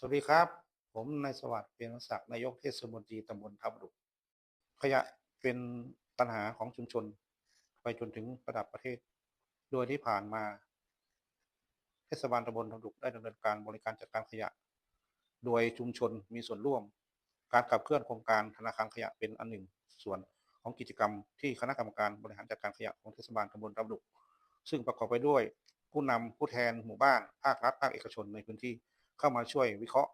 สวัสดีครับ ผมนายสวัสดิ์เปียนศักดิ์นายกเทศมนตรีตำบลทับดุขยะเป็นปัญหาของชุมชน ไปจนถึงระดับประเทศ โดยที่ผ่านมาเทศบาลตำบลทับดุได้ดำเนินการบริการจัดการขยะ โดยชุมชนมีส่วนร่วม การขับเคลื่อนโครงการธนาคารขยะเป็นอันหนึ่ง ส่วนของกิจกรรมที่คณะกรรมการบริหารจัดการขยะของเทศบาลตำบลทับดุซึ่งประกอบไปด้วยผู้นำผู้แทนหมู่บ้านภาครัฐภาคเอกชนในพื้นที่ เข้ามาช่วยวิเคราะห์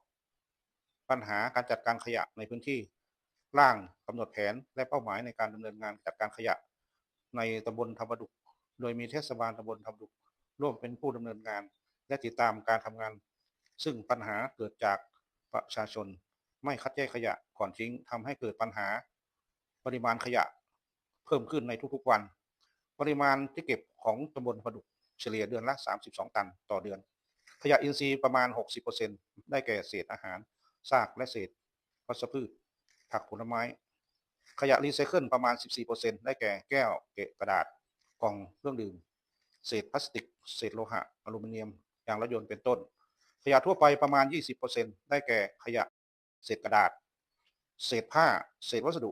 ปัญหาการจัดการขยะในพื้นที่ ร่างกำหนดแผนและเป้าหมายในการดำเนินงานจัดการขยะ ในตำบลทับดุโดยมีเทศบาลตำบลทับดุร่วมเป็นผู้ดำเนินงาน และติดตามการทำงาน ซึ่งปัญหาเกิดจากประชาชน ไม่คัดแยกขยะก่อนทิ้งทำให้เกิดปัญหา ปริมาณขยะเพิ่มขึ้นในทุกๆวัน ปริมาณที่เก็บของตำบลพดุกเฉลี่ยเดือนละ 32 ตันต่อเดือน ขยะอินทรีย์ประมาณ 60%ได้แก่เศษอาหารซากและเศษวัชพืช ผักผลไม้ ขยะรีไซเคิลประมาณ 14%ได้แก่แก้วเกะกระดาษกล่องเครื่องดื่ม เศษพลาสติก เศษโลหะ อลูมิเนียมยางรถยนต์เป็นต้น ขยะทั่วไปประมาณ 20%ได้แก่ขยะเศษกระดาษ เศษผ้า เศษวัสดุ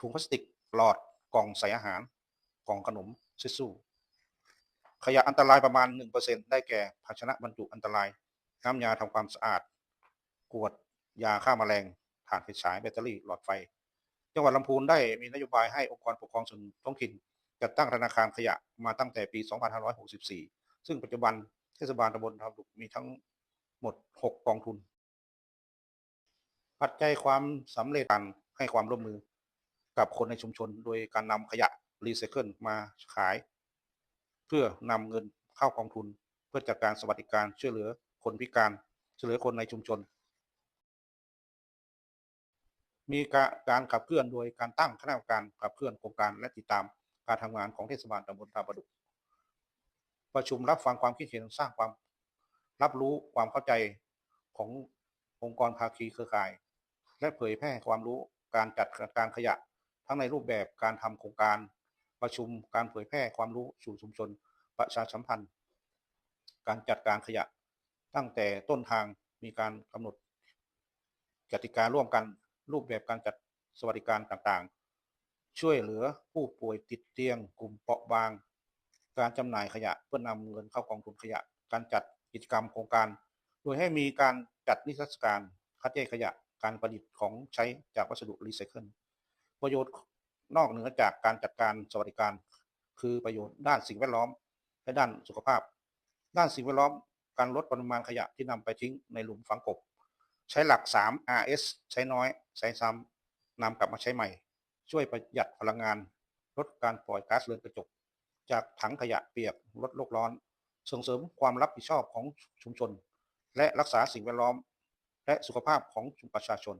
ถุงพลาสติกหลอดกล่องใส่อาหารกล่องขนมซิสซู ขยะอันตรายประมาณ 1%ได้แก่ภาชนะบรรจุอันตราย น้ำยาทำความสะอาด กวด ยาฆ่าแมลงถ่านไฟฉายแบตเตอรี่หลอดไฟ จังหวัดลำพูนได้มีนโยบายให้องค์กรปกครองส่วนท้องถิ่นจัดตั้งธนาคารขยะมาตั้งแต่ปี 2564 ซึ่งปัจจุบันเทศบาลตำบลทำดุกมีทั้งหมด 6 กองทุน ปัจจัยความสำเร็จการให้ความร่วมมือกับคนในชุมชน โดยการนำขยะรีไซเคิลมาขาย พื่อนำเงินเข้ากองทุน เพื่อจัดการสวัสดิการช่วยเหลือคนพิการช่วยเหลือคนในชุมชน มีการขับเคลื่อนโดยการตั้งคณะกรรมการขับเคลื่อนโครงการและติดตามการทำงานของเทศบาลตำบลท่าประดุกประชุมรับฟังความคิดเห็นสร้างความรับรู้ความเข้าใจขององค์กรภาคีเครือข่าย และเผยแพร่ความรู้การจัดการขยะ ทั้งในรูปแบบการทำโครงการ ประชุมการเผยแพร่ความรู้สู่ชุมชน ประชาสัมพันธ์ การจัดการขยะ ตั้งแต่ต้นทางมีการกำหนดกติการ่วมกันรูปแบบการจัดสวัสดิการต่างๆ ช่วยเหลือผู้ป่วยติดเตียง กลุ่มเปราะบาง การจำหน่ายขยะเพื่อนำเงินเข้ากองทุนขยะ การจัดกิจกรรมโครงการ โดยให้มีการจัดนิทรรศการคัดแยกขยะการประดิษฐ์ของใช้จากวัสดุรีไซเคิลประโยชน์ นอกเหนือจากการจัดการสวัสดิการ คือประโยชน์ด้านสิ่งแวดล้อม และด้านสุขภาพ ด้านสิ่งแวดล้อม การลดปริมาณขยะที่นำไปทิ้งในหลุมฝังกบ ใช้หลัก 3 RS ใช้น้อย ใช้ซ้ำนำกลับมาใช้ใหม่ ช่วยประหยัดพลังงาน ลดการปล่อยก๊าซเรือนกระจก จากถังขยะเปียกลดโลกร้อน ส่งเสริมความรับผิดชอบของชุมชน และรักษาสิ่งแวดล้อม และสุขภาพของประชาชน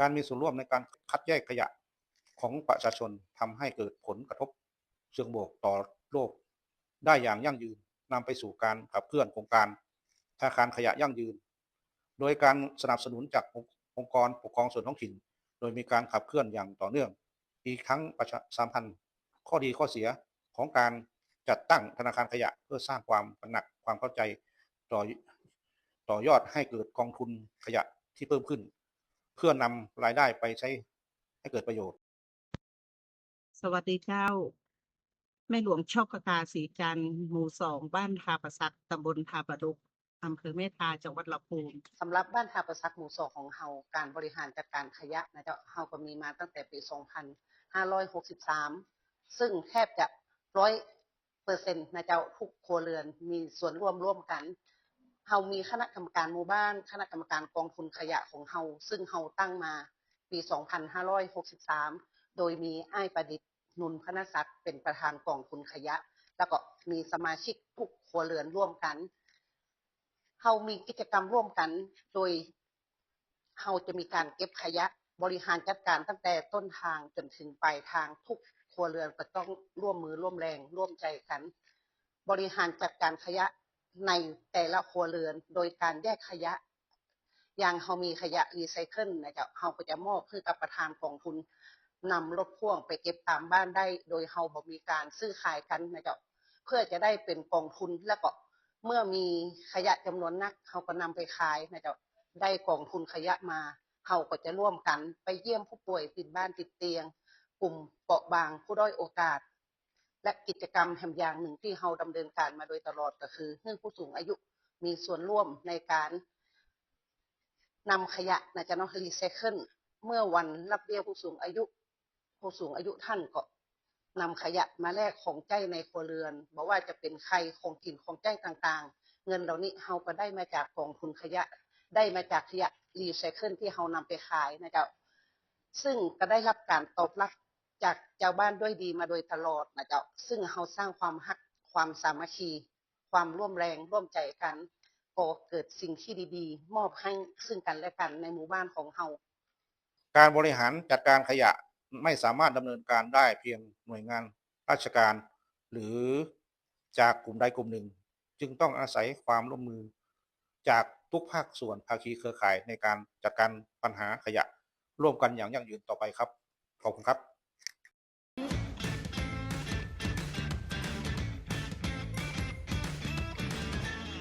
การมีส่วนร่วมในการคัดแยกขยะ ของประชาชนทำให้เกิดผลกระทบเชิงบวกต่อโลก ได้อย่างยั่งยืนนำไปสู่การขับเคลื่อนโครงการธนาคารขยะยั่งยืน โดยการสนับสนุนจากองค์กรปกครองส่วนท้องถิ่น โดยมีการขับเคลื่อนอย่างต่อเนื่อง อีกทั้งประชาสัมพันธ์ข้อดีข้อเสียของการจัดตั้งธนาคารขยะเพื่อสร้างความหนักความเข้าใจต่อต่อยอดให้เกิดกองทุนขยะที่เพิ่มขึ้น เพื่อนำรายได้ไปใช้ให้เกิดประโยชน์ สวัสดีเจ้า แม่หลวงชอกกาสีจันทร์หมู่สองบ้านทาประสักตำบลทาประดุกอำเภอเมทาจังหวัดลำพูนสำหรับบ้านทาประซักหมู่สองของเฮาการบริหารจัดการขยะนะเจ้าเฮาก็มีมาตั้งแต่ปี 2563 ซึ่งแทบจะร้อยเปอร์เซ็นต์นะเจ้าทุกครัวเรือนมีส่วนร่วมร่วมกันเฮามีคณะกรรมการหมู่บ้าน คณะกรรมการกองทุนขยะของเฮาซึ่งเฮาตั้งมาปี 2563 โดยมีอ้ายประดิษฐ์ นุนพนศักดิ์เป็นประธานกองทุนขยะ แล้วก็มีสมาชิกทุกครัวเรือนร่วมกันเฮามีกิจกรรมร่วมกัน โดยเฮาจะมีการเก็บขยะบริหารจัดการตั้งแต่ต้นทางจนถึงปลายทางทุกครัวเรือนก็ต้องร่วมมือร่วมแรงร่วมใจกัน บริหารจัดการขยะในแต่ละครัวเรือน โดยการแยกขยะ อย่างเฮามีขยะรีไซเคิลนะจ๊ะเฮาก็จะมอบให้กับประธานกองทุน นำรถพ่วงไปเก็บตามบ้านได้ โดยเฮาบ่มีการซื้อขายกันนะจ๊ะเพื่อจะได้เป็นกองทุนแล้วก็เมื่อมีขยะจำนวนนักเขาก็นำไปขายนะเจ้าได้กองทุนขยะมาเขาก็จะร่วมกันไปเยี่ยมผู้ป่วยติดบ้านติดเตียง กลุ่มเปราะบางผู้ด้อยโอกาส และกิจกรรมแห่งอย่างหนึ่งที่เราดำเนินการมาโดยตลอดก็คือเรื่องผู้สูงอายุมีส่วนร่วมในการนำขยะนะจ๊ะเนาะรีไซเคิลเมื่อวันรับเบี้ยผู้สูงอายุ ผู้สูงอายุท่านก็นำขยะมาแลกของใจในครัวเรือนบอกว่าจะเป็นไข่ของกินของใจต่างๆ เงินเหล่านี้เราก็ได้มาจากกองทุนขยะ ได้มาจากขยะรีไซเคิลที่เรานำไปขายนะเจ้าซึ่งก็ได้รับการตอบรับจากเจ้าบ้านด้วยดีมาโดยตลอดนะเจ้าซึ่งเราสร้างความฮักความสามัคคี ความร่วมแรงร่วมใจกันก่อเกิดสิ่งที่ดีๆ มอบให้ซึ่งกันและกันในหมู่บ้านของเราการบริหารจัดการขยะ ไม่สามารถดำเนินการได้เพียงหน่วยงานราชการ หรือจากกลุ่มใดกลุ่มหนึ่ง จึงต้องอาศัยความร่วมมือ จากทุกภาคส่วนภาคีเครือข่ายในการจัดการปัญหาขยะ ร่วมกันอย่างยั่งยืนต่อไปครับขอบคุณครับ